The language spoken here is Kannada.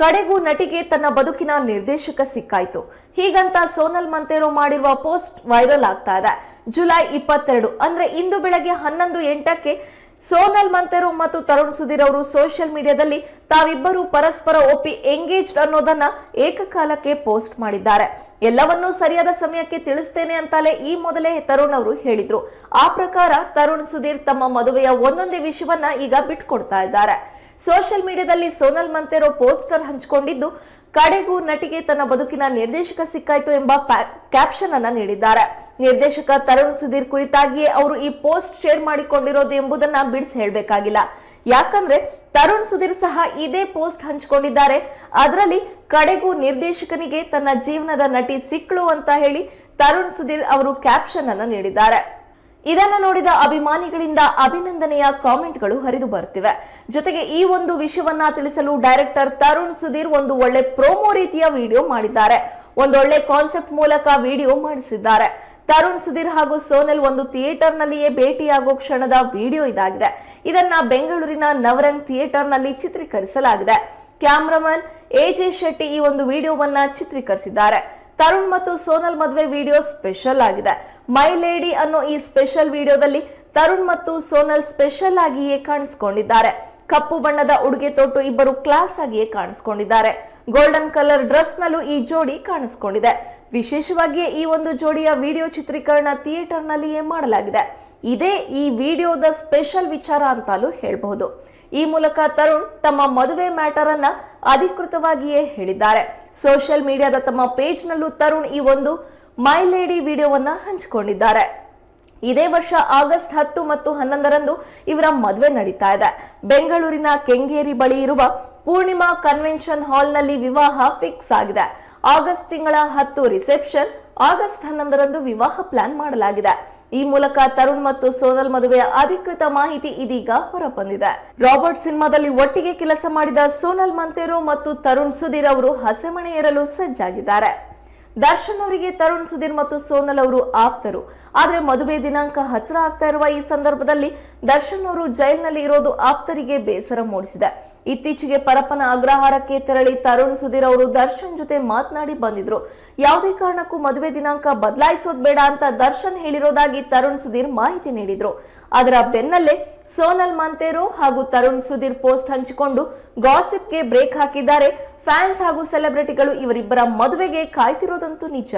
ಕಡೆಗೂ ನಟಿಗೆ ತನ್ನ ಬದುಕಿನ ನಿರ್ದೇಶಕ ಸಿಕ್ಕಾಯ್ತು. ಹೀಗಂತ ಸೋನಲ್ ಮಂತೇರೋ ಮಾಡಿರುವ ಪೋಸ್ಟ್ ವೈರಲ್ ಆಗ್ತಾ ಇದೆ. ಜುಲೈ ಇಪ್ಪತ್ತೆರಡು, ಅಂದ್ರೆ ಇಂದು ಬೆಳಗ್ಗೆ ಹನ್ನೊಂದು ಎಂಟಕ್ಕೆ ಸೋನಲ್ ಮಂತೆರೋ ಮತ್ತು ತರುಣ್ ಸುಧೀರ್ ಅವರು ಸೋಷಿಯಲ್ ಮೀಡಿಯಾದಲ್ಲಿ ತಾವಿಬ್ಬರು ಪರಸ್ಪರ ಒಪ್ಪಿ ಎಂಗೇಜ್ಡ್ ಅನ್ನೋದನ್ನ ಏಕಕಾಲಕ್ಕೆ ಪೋಸ್ಟ್ ಮಾಡಿದ್ದಾರೆ. ಎಲ್ಲವನ್ನೂ ಸರಿಯಾದ ಸಮಯಕ್ಕೆ ತಿಳಿಸ್ತೇನೆ ಅಂತಲೇ ಈ ಮೊದಲೇ ತರುಣ್ ಅವರು ಹೇಳಿದ್ರು. ಆ ಪ್ರಕಾರ ತರುಣ್ ಸುಧೀರ್ ತಮ್ಮ ಮದುವೆಯ ಒಂದೊಂದೇ ವಿಷಯವನ್ನ ಈಗ ಬಿಟ್ಕೊಡ್ತಾ ಇದ್ದಾರೆ. ಸೋಷಿಯಲ್ ಮೀಡಿಯಾದಲ್ಲಿ ಸೋನಲ್ ಮಂತೆರೋ ಪೋಸ್ಟರ್ ಹಂಚಿಕೊಂಡಿದ್ದು, ಕಡೆಗೂ ನಟಿಗೆ ತನ್ನ ಬದುಕಿನ ನಿರ್ದೇಶಕ ಸಿಕ್ಕಾಯ್ತು ಎಂಬ ಕ್ಯಾಪ್ಷನ್ ಅನ್ನ ನೀಡಿದ್ದಾರೆ. ನಿರ್ದೇಶಕ ತರುಣ್ ಸುಧೀರ್ ಕುರಿತಾಗಿಯೇ ಅವರು ಈ ಪೋಸ್ಟ್ ಶೇರ್ ಮಾಡಿಕೊಂಡಿರೋದು ಎಂಬುದನ್ನ ಬಿಡಿಸಿ ಹೇಳಬೇಕಾಗಿಲ್ಲ. ಯಾಕಂದ್ರೆ, ತರುಣ್ ಸುಧೀರ್ ಸಹ ಇದೇ ಪೋಸ್ಟ್ ಹಂಚಿಕೊಂಡಿದ್ದಾರೆ. ಅದರಲ್ಲಿ ಕಡೆಗೂ ನಿರ್ದೇಶಕನಿಗೆ ತನ್ನ ಜೀವನದ ನಟಿ ಸಿಕ್ಕಳು ಅಂತ ಹೇಳಿ ತರುಣ್ ಸುಧೀರ್ ಅವರು ಕ್ಯಾಪ್ಷನ್ ಅನ್ನ ನೀಡಿದ್ದಾರೆ. ಇದನ್ನ ನೋಡಿದ ಅಭಿಮಾನಿಗಳಿಂದ ಅಭಿನಂದನೆಯ ಕಾಮೆಂಟ್ಗಳು ಹರಿದು ಬರ್ತಿವೆ ಜೊತೆಗೆ ಈ ಒಂದು ವಿಷಯವನ್ನ ತಿಳಿಸಲು ಡೈರೆಕ್ಟರ್ ತರುಣ್ ಸುಧೀರ್ ಒಂದು ಒಳ್ಳೆ ಪ್ರೋಮೋ ರೀತಿಯ ವಿಡಿಯೋ ಮಾಡಿದ್ದಾರೆ. ಒಂದೊಳ್ಳೆ ಕಾನ್ಸೆಪ್ಟ್ ಮೂಲಕ ವಿಡಿಯೋ ಮಾಡಿಸಿದ್ದಾರೆ. ತರುಣ್ ಸುಧೀರ್ ಹಾಗೂ ಸೋನಲ್ ಒಂದು ಥಿಯೇಟರ್ ನಲ್ಲಿಯೇ ಭೇಟಿಯಾಗೋ ಕ್ಷಣದ ವಿಡಿಯೋ ಇದಾಗಿದೆ. ಇದನ್ನ ಬೆಂಗಳೂರಿನ ನವರಂಗ್ ಥಿಯೇಟರ್ನಲ್ಲಿ ಚಿತ್ರೀಕರಿಸಲಾಗಿದೆ. ಕ್ಯಾಮ್ರಾಮನ್ ಜೆ ಶೆಟ್ಟಿ ಈ ಒಂದು ವಿಡಿಯೋವನ್ನ ಚಿತ್ರೀಕರಿಸಿದ್ದಾರೆ. ತರುಣ್ ಮತ್ತು ಸೋನಲ್ ಮದುವೆ ವಿಡಿಯೋ ಸ್ಪೆಷಲ್ ಆಗಿದೆ. ಮೈ ಲೇಡಿ ಅನ್ನೋ ಈ ಸ್ಪೆಷಲ್ ವಿಡಿಯೋದಲ್ಲಿ ತರುಣ್ ಮತ್ತು ಸೋನಲ್ ಸ್ಪೆಷಲ್ ಆಗಿಯೇ ಕಾಣಿಸ್ಕೊಂಡಿದ್ದಾರೆ. ಕಪ್ಪು ಬಣ್ಣದ ಉಡುಗೆ ತೊಟ್ಟು ಇಬ್ಬರು ಕ್ಲಾಸ್ ಆಗಿಯೇ ಕಾಣಿಸ್ಕೊಂಡಿದ್ದಾರೆ. ಗೋಲ್ಡನ್ ಕಲರ್ ಡ್ರೆಸ್ ನಲ್ಲೂ ಈ ಜೋಡಿ ಕಾಣಿಸ್ಕೊಂಡಿದೆ. ವಿಶೇಷವಾಗಿಯೇ ಈ ಒಂದು ಜೋಡಿಯ ವಿಡಿಯೋ ಚಿತ್ರೀಕರಣ ಥಿಯೇಟರ್ ನಲ್ಲಿಯೇ ಮಾಡಲಾಗಿದೆ. ಇದೇ ಈ ವಿಡಿಯೋದ ಸ್ಪೆಷಲ್ ವಿಚಾರ ಅಂತಲೂ ಹೇಳಬಹುದು. ಈ ಮೂಲಕ ತರುಣ್ ತಮ್ಮ ಮದುವೆ ಮ್ಯಾಟರ್ ಅನ್ನ ಅಧಿಕೃತವಾಗಿಯೇ ಹೇಳಿದ್ದಾರೆ. ಸೋಷಿಯಲ್ ಮೀಡಿಯಾದ ತಮ್ಮ ಪೇಜ್ ನಲ್ಲೂ ತರುಣ್ ಈ ಒಂದು ಮೈ ಲೇಡಿ ವಿಡಿಯೋವನ್ನ ಹಂಚಿಕೊಂಡಿದ್ದಾರೆ. ಇದೇ ವರ್ಷ ಆಗಸ್ಟ್ ಹತ್ತು ಮತ್ತು ಹನ್ನೊಂದರಂದು ಇವರ ಮದುವೆ ನಡೀತಾ ಇದೆ. ಬೆಂಗಳೂರಿನ ಕೆಂಗೇರಿ ಬಳಿ ಇರುವ ಪೂರ್ಣಿಮಾ ಕನ್ವೆನ್ಷನ್ ಹಾಲ್ನಲ್ಲಿ ವಿವಾಹ ಫಿಕ್ಸ್ ಆಗಿದೆ. ಆಗಸ್ಟ್ ತಿಂಗಳ ಹತ್ತು ರಿಸೆಪ್ಷನ್, ಆಗಸ್ಟ್ ಹನ್ನೊಂದರಂದು ವಿವಾಹ ಪ್ಲಾನ್ ಮಾಡಲಾಗಿದೆ. ಈ ಮೂಲಕ ತರುಣ್ ಮತ್ತು ಸೋನಲ್ ಮದುವೆಯ ಅಧಿಕೃತ ಮಾಹಿತಿ ಇದೀಗ ಹೊರಬಂದಿದೆ. ರಾಬರ್ಟ್ ಸಿನಿಮಾದಲ್ಲಿ ಒಟ್ಟಿಗೆ ಕೆಲಸ ಮಾಡಿದ ಸೋನಲ್ ಮಂತೇರೋ ಮತ್ತು ತರುಣ್ ಸುಧೀರ್ ಅವರು ಹಸೆಮಣೆ ಏರಲು ಸಜ್ಜಾಗಿದ್ದಾರೆ. ದರ್ಶನ್ ಅವರಿಗೆ ತರುಣ್ ಸುಧೀರ್ ಮತ್ತು ಸೋನಲ್ ಅವರು ಆಪ್ತರು. ಆದರೆ ಮದುವೆ ದಿನಾಂಕ ಹತ್ತಿರ ಆಗ್ತಾ ಇರುವ ಈ ಸಂದರ್ಭದಲ್ಲಿ ದರ್ಶನ್ ಅವರು ಜೈಲ್ನಲ್ಲಿ ಇರೋದು ಆಪ್ತರಿಗೆ ಬೇಸರ ಮೂಡಿಸಿದೆ. ಇತ್ತೀಚೆಗೆ ಪರಪ್ಪನ ಅಗ್ರಹಾರಕ್ಕೆ ತೆರಳಿ ತರುಣ್ ಸುಧೀರ್ ಅವರು ದರ್ಶನ್ ಜೊತೆ ಮಾತನಾಡಿ ಬಂದಿದ್ರು. ಯಾವುದೇ ಕಾರಣಕ್ಕೂ ಮದುವೆ ದಿನಾಂಕ ಬದಲಾಯಿಸೋದ್ ಬೇಡ ಅಂತ ದರ್ಶನ್ ಹೇಳಿರೋದಾಗಿ ತರುಣ್ ಸುಧೀರ್ ಮಾಹಿತಿ ನೀಡಿದ್ರು. ಅದರ ಬೆನ್ನಲ್ಲೇ ಸೋನಲ್ ಮಂತೇರೋ ಹಾಗೂ ತರುಣ್ ಸುಧೀರ್ ಪೋಸ್ಟ್ ಹಂಚಿಕೊಂಡು ಗಾಸಿಪ್ಗೆ ಬ್ರೇಕ್ ಹಾಕಿದ್ದಾರೆ. ಫ್ಯಾನ್ಸ್ ಹಾಗೂ ಸೆಲೆಬ್ರಿಟಿಗಳು ಇವರಿಬ್ಬರ ಮದುವೆಗೆ ಕಾಯ್ತಿರೋದಂತೂ ನಿಜ.